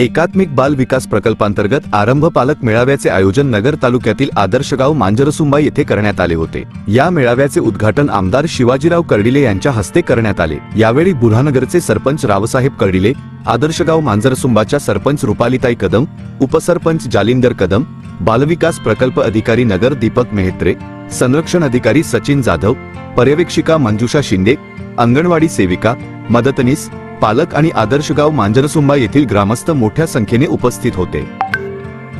एकात्मिक बाल विकास प्रकल्पांतर्गत आरंभ पालक मेळाव्याचे आयोजन नगर तालुक्यातील आदर्श गाव मांजरसुंबा येथे करण्यात आले होते. या मेळाव्याचे उद्घाटन आमदार शिवाजीराव कर्डिले यांच्या हस्ते करण्यात आले. यावेळी बुऱ्हानगरचे सरपंच रावसाहेब कर्डिले आदर्श गाव मांजरसुंबाच्या सरपंच रुपालिताई कदम उपसरपंच जालिंदर कदम बालविकास प्रकल्प अधिकारी नगर दीपक मेहत्रे संरक्षण अधिकारी सचिन जाधव पर्यवेक्षिका मंजुषा शिंदे अंगणवाडी सेविका मदतनीस पालक आणि आदर्श गाव मांजरसुंबा येथील ग्रामस्थ मोठ्या संख्येने उपस्थित होते.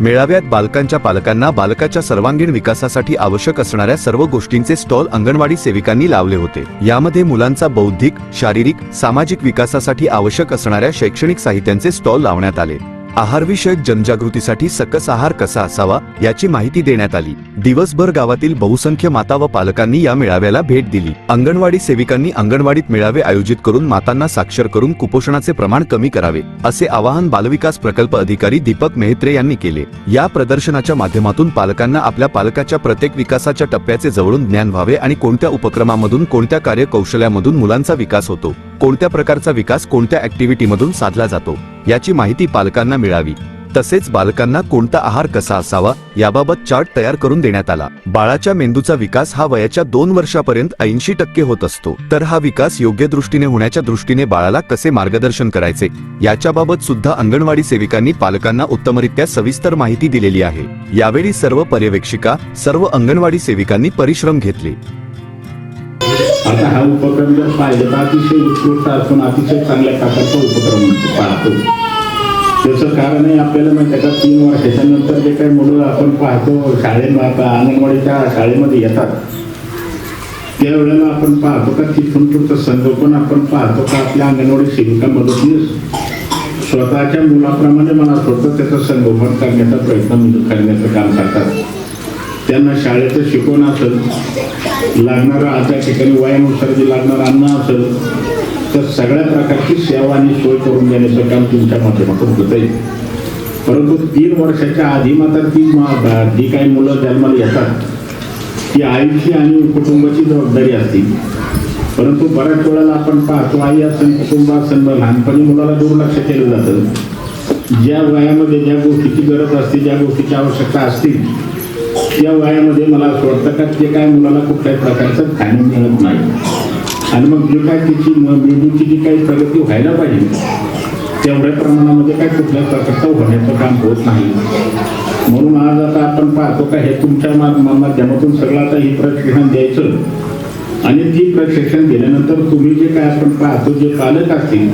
मेळाव्यात बालकांच्या पालकांना बालकाच्या सर्वांगीण विकासासाठी आवश्यक असणाऱ्या सर्व गोष्टींचे स्टॉल अंगणवाडी सेविकांनी लावले होते. यामध्ये मुलांचा बौद्धिक शारीरिक सामाजिक विकासासाठी आवश्यक असणाऱ्या शैक्षणिक साहित्यांचे स्टॉल लावण्यात आले. आहारविषयक जनजागृतीसाठी सकस आहार कसा असावा याची माहिती देण्यात आली. दिवसभर गावातील बहुसंख्य माता व पालकांनी या मेळाव्याला भेट दिली. अंगणवाडी सेविकांनी अंगणवाडीत मेळावे आयोजित करून मातांना साक्षर करून कुपोषणाचे प्रमाण कमी करावे असे आवाहन बालविकास प्रकल्प अधिकारी दीपक मेहत्रे यांनी केले. या प्रदर्शनाच्या माध्यमातून पालकांना आपल्या पालकाच्या प्रत्येक विकासाच्या टप्प्याचे जवळून ज्ञान व्हावे आणि कोणत्या उपक्रमामधून कोणत्या कार्यकौशल्यामधून मुलांचा विकास होतो कोणत्या प्रकारचा विकास कोणत्या ऍक्टिव्हिटीमधून साधला जातो. याची माहिती पालकांना मिळावी. तसेच बालकांना कोणता आहार कसा असावा याबाबत चार्ट तयार करून देण्यात आला. बाळाच्या मेंदूचा विकास हा वयाच्या दोन वर्षापर्यंत ऐंशी टक्के होत असतो. तर हा विकास योग्य दृष्टीने होण्याच्या दृष्टीने बाळाला कसे मार्गदर्शन करायचे याच्याबाबत सुद्धा अंगणवाडी सेविकांनी पालकांना उत्तमरित्या सविस्तर माहिती दिलेली आहे. यावेळी सर्व पर्यवेक्षिका सर्व अंगणवाडी सेविकांनी परिश्रम घेतले. आता हा उपक्रम जर पाहिजे तर अतिशय उत्कृष्ट असून अतिशय चांगल्या प्रकारचा उपक्रम पाहतो. त्याचं कारण आहे आपल्याला माहिती आहे का तीन वर्षाच्या नंतर जे काही मुलं आपण पाहतो शाळेत अंगणवाडीच्या शाळेमध्ये येतात. त्यावेळेला आपण पाहतो का तिथून पुढचं संगोपन आपण पाहतो का आपल्या अंगणवाडी सेविका मदतनीस स्वतःच्या मुलाप्रमाणे मला स्वतः त्याचं संगोपन करण्याचा प्रयत्न करण्याचं काम करतात. त्यांना शाळेचं शिकवण असेल लागणारं आता ठिकाणी वयानुसार जे लागणारं अन्न असेल तर सगळ्या प्रकारची सेवा आणि सोय करून देण्याचं काम तुमच्या माध्यमातून होत आहे परंतु तीन वर्षाच्या आधी मात्र ती जी काही मुलं जन्माला येतात ती आईची आणि कुटुंबाची जबाबदारी असते. परंतु बऱ्याच वेळेला आपण पाहतो आई असं कुटुंब असेल लहानपणी मुलाला दुर्लक्ष केलं जातं. ज्या वयामध्ये ज्या गोष्टीची गरज असते ज्या गोष्टीची आवश्यकता असते या वयामध्ये मला असं वाटतं का ते काय मुलाला कुठल्याही प्रकारचं खाणं मिळत नाही. आणि मग जे काय तिची मेंदूची जी काही प्रगती व्हायला पाहिजे तेवढ्या प्रमाणामध्ये काय कुठल्या प्रकारचं होण्याचं काम होत नाही. म्हणून आज आता आपण पाहतो का हे तुमच्या माध्यमातून सगळं आता ही प्रशिक्षण द्यायचं. आणि ती प्रशिक्षण दिल्यानंतर तुम्ही जे काय आपण पाहतो जे पालक असतील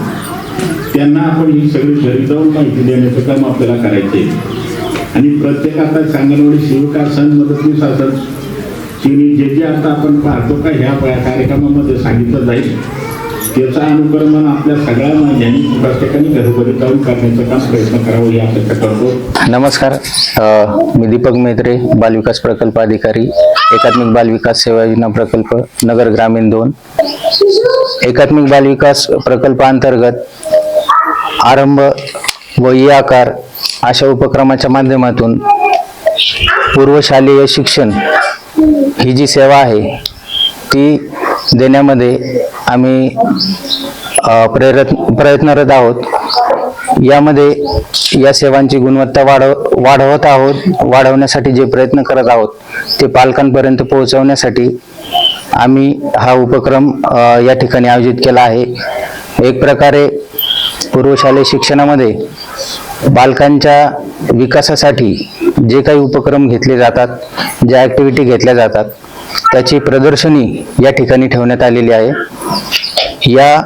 त्यांना आपण ही सगळी घरी जाऊन माहिती देण्याचं काम आपल्याला करायचे आणि प्रत्येक आता सांगणवाडी शिवका सण मदतनीस असेल तिने जे जे आता आपण पाहतो का ह्या कार्यक्रमामध्ये सांगितलं जाईल. त्याचा अनुकरण आपल्या सगळ्या महिन्यांनी प्रत्येकाने घरोघरी जाऊन करण्याचं काम प्रयत्न करावं ही अपेक्षा करतो. नमस्कार. मी दीपक मेत्रे बालविकास प्रकल्प अधिकारी एकात्मिक बालविकास सेवा योजना प्रकल्प नगर ग्रामीण दोन. एकात्मिक बालविकास प्रकल्पांतर्गत आरंभ व ई आकार अशा उपक्रमाच्या माध्यमातून पूर्वशालेय शिक्षण ही जी सेवा आहे ती देण्यामध्ये आम्ही अ, प्रेरत प्रयत्नरत आहोत. यामध्ये या सेवांची गुणवत्ता वाढव वाढवत आहोत वाढवण्यासाठी जे प्रयत्न करत आहोत ते पालकांपर्यंत पोहोचवण्यासाठी आम्ही हा उपक्रम या ठिकाणी आयोजित केला आहे. एक प्रकारे पूर्वशालेय शिक्षणामध्ये बालकांच्या विकासासाठी जे काही उपक्रम घेतले जातात ज्या ॲक्टिव्हिटी घेतल्या जातात त्याची प्रदर्शनी या ठिकाणी ठेवण्यात आलेली आहे. या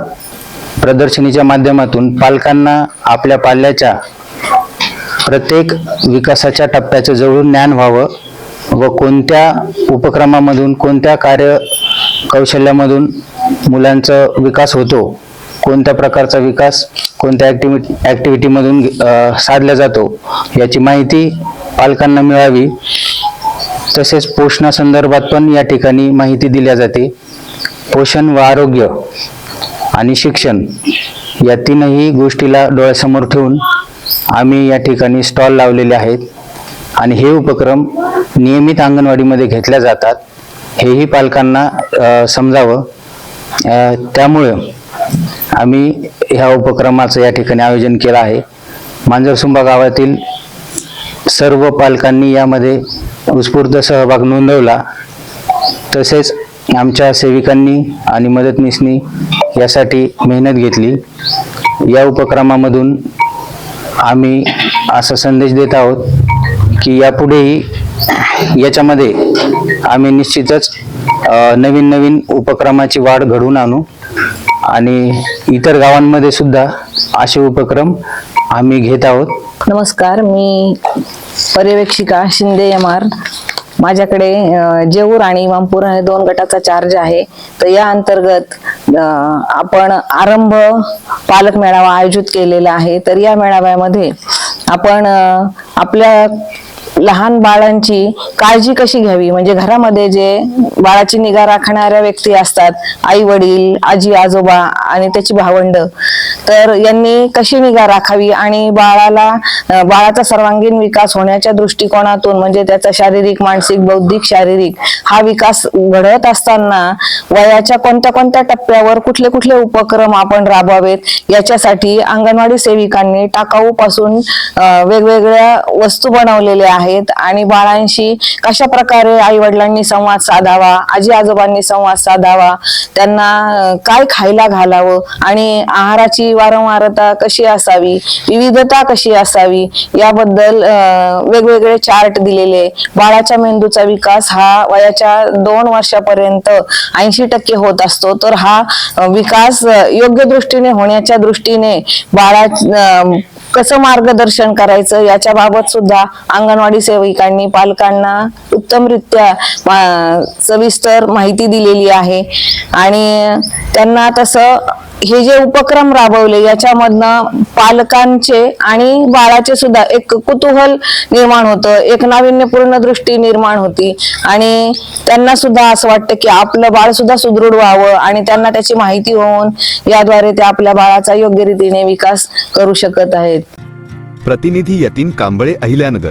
प्रदर्शनीच्या माध्यमातून पालकांना आपल्या पाल्याच्या प्रत्येक विकासाच्या टप्प्याचं जवळून ज्ञान व्हावं व कोणत्या उपक्रमामधून कोणत्या कार्य कौशल्यामधून मुलांचा विकास होतो कोणत्या प्रकारचा विकास कोणत्या ॲक्टिव्हिटी ॲक्टिव्हिटीमधून साधला जातो याची माहिती पालकांना मिळावी. तसेच पोषणासंदर्भात पण या ठिकाणी माहिती दिल्या जाते. पोषण व आरोग्य आणि शिक्षण या तीनही गोष्टीला डोळ्यासमोर ठेवून आम्ही या ठिकाणी स्टॉल लावलेले आहेत. आणि हे उपक्रम नियमित अंगणवाडीमध्ये घेतल्या जातात. हेही पालकांना समजावं. त्यामुळं आम्ही ह्या उपक्रमाचं या ठिकाणी आयोजन केलं आहे. मांजरसुंबा गावातील सर्व पालकांनी यामध्ये उत्स्फूर्त सहभाग नोंदवला. तसेच आमच्या सेविकांनी आणि मदतनीसनी यासाठी मेहनत घेतली. या उपक्रमामधून आम्ही असा संदेश देत आहोत की यापुढेही याच्यामध्ये आम्ही निश्चितच नवीन नवीन उपक्रमाची वाढ घडवून आणू. आणि इतर गावांमध्ये सुद्धा असे उपक्रम आम्ही घेत आहोत. नमस्कार मी पर्यवेक्षिका शिंदे एम आर माझ्याकडे जेऊर आणि इमामपूर हे दोन गटाचा चार्ज आहे. तर या अंतर्गत आपण आरंभ पालक मेळावा आयोजित केलेला आहे. तर या मेळाव्यामध्ये आपण आपल्या लहान बाळांची काळजी कशी घ्यावी? म्हणजे घरामध्ये जे बाळाची निगा राखणाऱ्या व्यक्ती असतात आई वडील आजी आजोबा आणि त्याची भावंड तर यांनी कशी निगा राखावी आणि बाळाला बाळाचा सर्वांगीण विकास होण्याच्या दृष्टिकोनातून म्हणजे त्याचा शारीरिक मानसिक बौद्धिक शारीरिक हा विकास घडत असताना वयाच्या कोणत्या कोणत्या टप्प्यावर कुठले कुठले उपक्रम आपण राबवावेत याच्यासाठी अंगणवाडी सेविकांनी टाकाऊ पासून वेगवेगळ्या वस्तू बनवलेल्या आहेत आणि बाळांशी कशा प्रकारे आई वडिलांनी संवाद साधावा आजी आजोबांनी संवाद साधावा त्यांना काय खायला घालावं? आणि आहाराची वारंवारता कशी असावी? विविधता कशी असावी? याबद्दल वेगवेगळे चार्ट दिलेले. बाळाच्या मेंदूचा विकास हा वयाच्या दोन वर्षापर्यंत ऐंशी टक्के होत असतो. तर हा विकास योग्य दृष्टीने होण्याच्या दृष्टीने बाळा कसं मार्गदर्शन करायचं? याच्या बाबत सुद्धा अंगणवाडी सेविकांनी पालकांना उत्तमरित्या सविस्तर माहिती दिलेली आहे. आणि त्यांना तसं हे जे उपक्रम राबवले याच्यामधनं पालकांचे आणि बाळाचे सुद्धा एक कुतूहल निर्माण होतं एक नाविन्यपूर्ण दृष्टी निर्माण होती. आणि त्यांना सुद्धा असं वाटतं की आपलं बाळ सुद्धा सुदृढ व्हावं आणि त्यांना त्याची माहिती होऊन याद्वारे ते आपल्या बाळाचा योग्य रीतीने विकास करू शकत आहेत. प्रतिनिधी यतीन कांबळे अहिल्यानगर